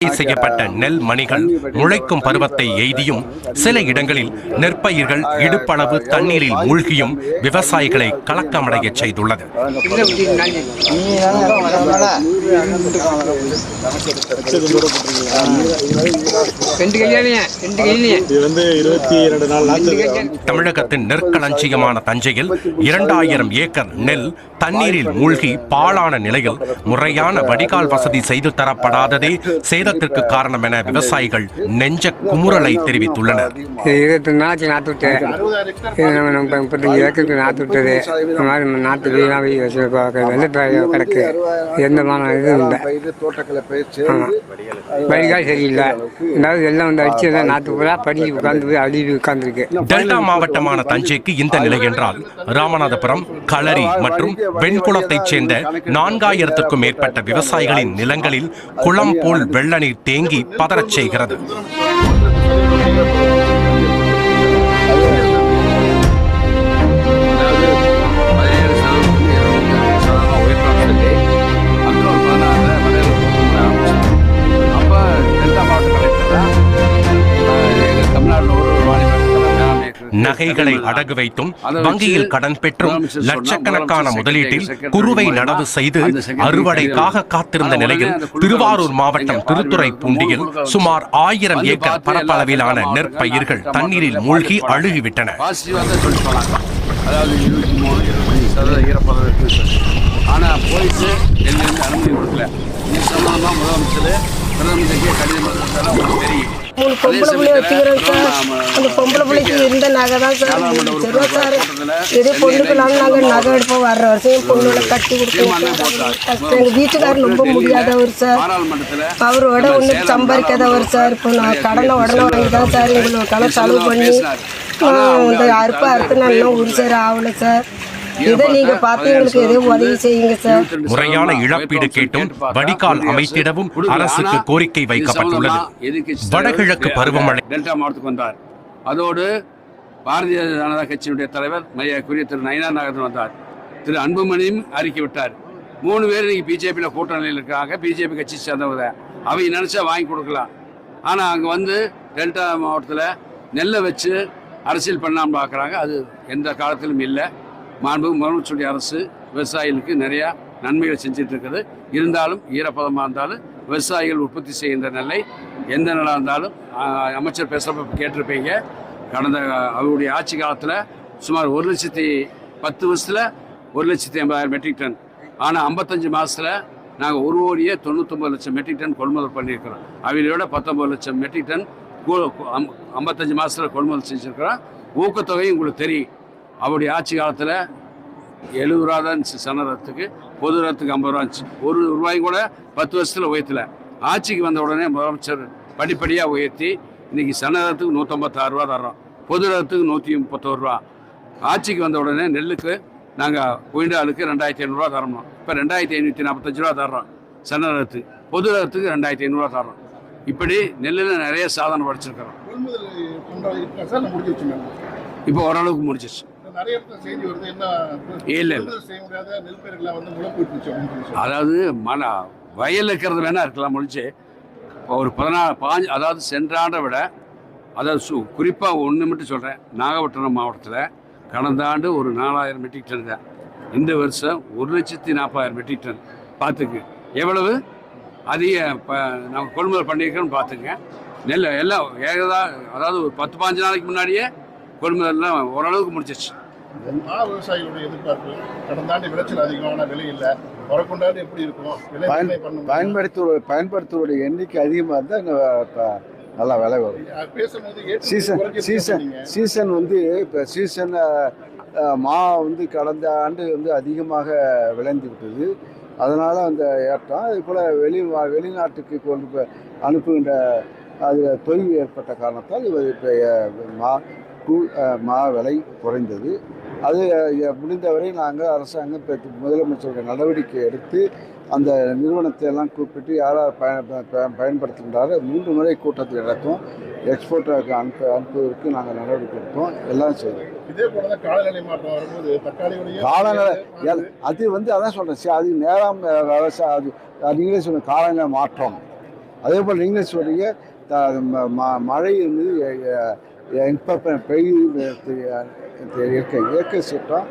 செய்யப்பட்ட நெல் மணிகள் முளைக்கும் பருவத்தை எய்தியும் சில இடங்களில் நெற்பயிர்கள் இடுப்பளவு தண்ணீரில் மூழ்கியும் விவசாயிகளை கலக்கமடையச் செய்துள்ளது. தமிழகத்தின் நெற்களஞ்சியமான தஞ்சையில் இரண்டாயிரம் ஏக்கர் நெல் தண்ணீரில் மூழ்கி பாழான நிலையில் முறையான வடிகால் வசதி செய்து தரப்படாததே சேதத்திற்கு காரணம் என விவசாயிகள் நெஞ்ச குமுறலை தெரிவித்துள்ளனர். இருபத்தி விட்டது இந்த மாதிரி வீணாக கிடக்கு. எந்த மான இதுவும் இல்லை. வடிகால் சரியில்லை. எல்லாம் வந்து அடிச்சு தான் படி போய் அழுவி டெல்டா மாவட்டமான தஞ்சைக்கு இந்த நிலை என்றால் ராமநாதபுரம் களரி மற்றும் வெண்குளத்தைச் சேர்ந்த நான்காயிரத்திற்கும் மேற்பட்ட விவசாயிகளின் நிலங்களில் குளம் போல் வெள்ள நீர் தேங்கி பதறச் செய்கிறது. நகைகளை அடகு வைத்தும் வங்கியில் கடன் பெற்றும் லட்சக்கணக்கான முதலீட்டில் குறுவை நடவு செய்து அறுவடைக்காக காத்திருந்த நிலையில் திருவாரூர் மாவட்டம் திருத்துறைப்பூண்டியில் சுமார் ஆயிரம் ஏக்கர் பரப்பளவிலான நெற்பயிர்கள் தண்ணீரில் மூழ்கி அழுகிவிட்டன. அதாவது இருபத்தி மூணு இருபத்தஞ்சு சதவீதம் ஈரப்பதம் ஆனால் போயிட்டு எங்கேருந்து அனுமதி கொடுக்கல. இது சம்பந்தமாக முதலமைச்சர் பிரதமருக்கு கடிதம் தெரியும் மூணு பொம்பளை பிள்ளை வச்சுக்கிறோம் சார். அந்த பொம்பளை பிள்ளைக்கு இருந்த நகை தான் சார். மூணு லட்ச சார். இதே பொண்ணுக்கெல்லாம் நாங்கள் நகை எடுப்போம். வர்ற வருஷம் பொண்ணோட கட்டி கொடுப்போம் கஷ்டம் எங்கள் வீட்டுக்காரர் ரொம்ப முடியாதவர் சார். பாராளுமன்றத்தில் அவரோட ஒன்றும் சம்பாதிக்காதவர் சார். இப்போ நான் கடனை உடனே வாங்கி தான் சார் எங்களுக்கான செலவு பண்ணி ஆஹ், இந்த அறுப்பு அறுத்து நல்லா ஒரு சார் ஆகல சார். இதை நீங்கள் பார்த்து எங்களுக்கு எதோ உதவி செய்யுங்க சார். முறையான இழப்பீடு கேட்டும் வடிகால் அமைத்திடவும் அரசுக்கு கோரிக்கை வைக்கப்பட்டுள்ளது. வடகிழக்கு பருவமழை. டெல்டா மாவட்டத்துக்கு வந்தார். அதோடு பாரதிய ஜனதா கட்சியினுடைய தலைவர் மையக்குரிய திரு நயினார் நாகரன் வந்தார். திரு அன்புமணியும் அறிக்கை விட்டார். மூணு பேர் இன்னைக்கு பிஜேபியில் கூட்டணியில் இருக்காங்க. பிஜேபி கட்சி சேர்ந்தவங்க. அவங்க நினச்சா வாங்கி கொடுக்கலாம். ஆனால் அங்கே வந்து டெல்டா மாவட்டத்தில் நெல்லை வச்சு அரசியல் பண்ணாமல் பார்க்குறாங்க அது எந்த காலத்திலும் இல்லை. மாண்பு முதலமைச்சருடைய அரசு விவசாயிகளுக்கு நிறையா நன்மைகள் செஞ்சுட்டு இருக்குது இருந்தாலும் ஈரப்பதமாக இருந்தாலும் விவசாயிகள் உற்பத்தி செய்கின்ற நிலை எந்த நிலம் இருந்தாலும் அமைச்சர் பேசுகிறப்ப கேட்டிருப்பீங்க. கடந்த அவருடைய ஆட்சி காலத்தில் சுமார் ஒரு லட்சத்தி பத்து வருஷத்தில் ஒரு லட்சத்தி ஐம்பதாயிரம் மெட்ரிக் டன். ஆனால் ஐம்பத்தஞ்சு மாதத்தில் நாங்கள் ஒரு கோடியே தொண்ணூத்தொம்பது லட்சம் மெட்ரிக் டன் கொள்முதல் பண்ணியிருக்கிறோம். அவங்களோட பத்தொம்பது லட்சம் மெட்ரிக் டன் ஐம்பத்தஞ்சு மாதத்தில் கொள்முதல் செஞ்சுருக்கிறோம். ஊக்கத்தொகை உங்களுக்கு தெரியும். அவருடைய ஆட்சி காலத்தில் எழுபது ரூபா தான் இருந்துச்சு சனரத்துக்கு பொது ரத்துக்கு ஐம்பது ரூபா இருந்துச்சு. ஒரு ரூபாயும் கூட பத்து வருஷத்தில் உயர்த்தல. ஆட்சிக்கு வந்த உடனே முதலமைச்சர் படிப்படியாக உயர்த்தி இன்னைக்கு சனரத்துக்கு நூற்றம்பத்தாறு ரூபா தர்றோம். பொது ரத்துக்கு நூற்றி முப்பத்தோரு ரூபா. ஆட்சிக்கு வந்த உடனே நெல்லுக்கு நாங்கள் குயிண்டாலுக்கு ரெண்டாயிரத்தி ஐநூறுரூவா தரணும். இப்போ ரெண்டாயிரத்தி ஐநூற்றி நாற்பத்தஞ்சு ரூபா தர்றோம். சனரத்துக்கு பொது ரத்துக்கு ரெண்டாயிரத்தி ஐநூறுரூவா தர்றோம். இப்படி நெல்லில் நிறைய சாதனை படிச்சிருக்கிறோம். இப்போ ஓரளவுக்கு முடிச்சிச்சு இல்ல. அதாவது மன வயலில் இருக்கிறது வேணா இருக்கலாம் முடிச்சு ஒரு பதினாறு பாஞ்சு அதாவது சென்ற ஆண்டை விட அதாவது சு குறிப்பாக ஒன்று மட்டும் சொல்கிறேன் நாகப்பட்டினம் மாவட்டத்தில் கடந்த ஆண்டு ஒரு நாலாயிரம் மெட்ரிக் டன் தான். இந்த வருஷம் ஒரு லட்சத்தி நாற்பதாயிரம் மெட்ரிக் டன் பார்த்துக்கு. எவ்வளவு? அதிக நம்ம கொள்முதல் பண்ணியிருக்கோன்னு பார்த்துங்க. நெல் எல்லாம் ஏகதா அதாவது ஒரு பத்து பாஞ்சு நாளைக்கு முன்னாடியே கொள்முதல்லாம் ஓரளவுக்கு முடிச்சிச்சு மா விவசாயிகளுடைய எதிர்பார்ப்பு கடந்த ஆண்டு விளைச்சல் அதிகமான விலை இல்லை. வரக்கொண்டாண்டு எப்படி இருக்கும்? விலை பயன்- நிர்ணயம் பண்ணும் பயன்படுத்துவோர் பயன்படுத்துவோருடைய எண்ணிக்கை அதிகமாக இருந்தால் நல்லா விலை வரும். Season season. சீசன் வந்து இப்போ சீசன் மா வந்து கடந்த ஆண்டு வந்து அதிகமாக விளைந்து விட்டது. அதனால் அந்த ஏற்றம். அதே போல் வெளி வெளிநாட்டுக்கு கொண்டு அனுப்புகின்ற அதில் தொய்வு ஏற்பட்ட காரணத்தால் இது இப்போ மா மா விலை குறைந்தது. அது முடிந்தவரை நாங்கள் அரசாங்கம் இப்போ முதலமைச்சருடைய நடவடிக்கை எடுத்து அந்த நிறுவனத்தை எல்லாம் கூப்பிட்டு யார் யார் பயன் பயன்படுத்துகின்றாரோ மூன்று முறை கூட்டத்தில் நடக்கும். எக்ஸ்போர்ட்டருக்கு அனுப்ப அனுப்புவதற்கு நாங்கள் நடவடிக்கை எடுத்தோம் எல்லாம் செய்தோம் இதே போல தான் காலநிலை மாற்றம் வரும்போது தக்காளியுடைய காலநிலை அது வந்து அதான் சொல்கிறேன் சரி அது நேரம் விவசாயம் அது நீங்களே சொன்ன காலநிலை மாற்றம். அதே போல் நீங்கள் ம- மழை வந்து எப்போ பெய்யுது இயற்கை இயற்கை சீற்றம்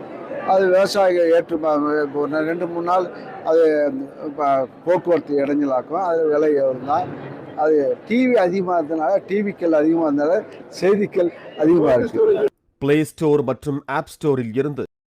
அது விவசாயிகள் ஏற்று இப்போ ரெண்டு மூணு நாள் அது போக்குவரத்து இடைஞ்சலாக்கும். அது விலை இருந்தால் தான் அது டிவி அதிகமாக இருந்தனால டிவிக்கள் அதிகமாக இருந்தனால செய்திகள் அதிகமாக இருக்குது பிளே ஸ்டோர் மற்றும் ஆப் ஸ்டோரில் இருந்து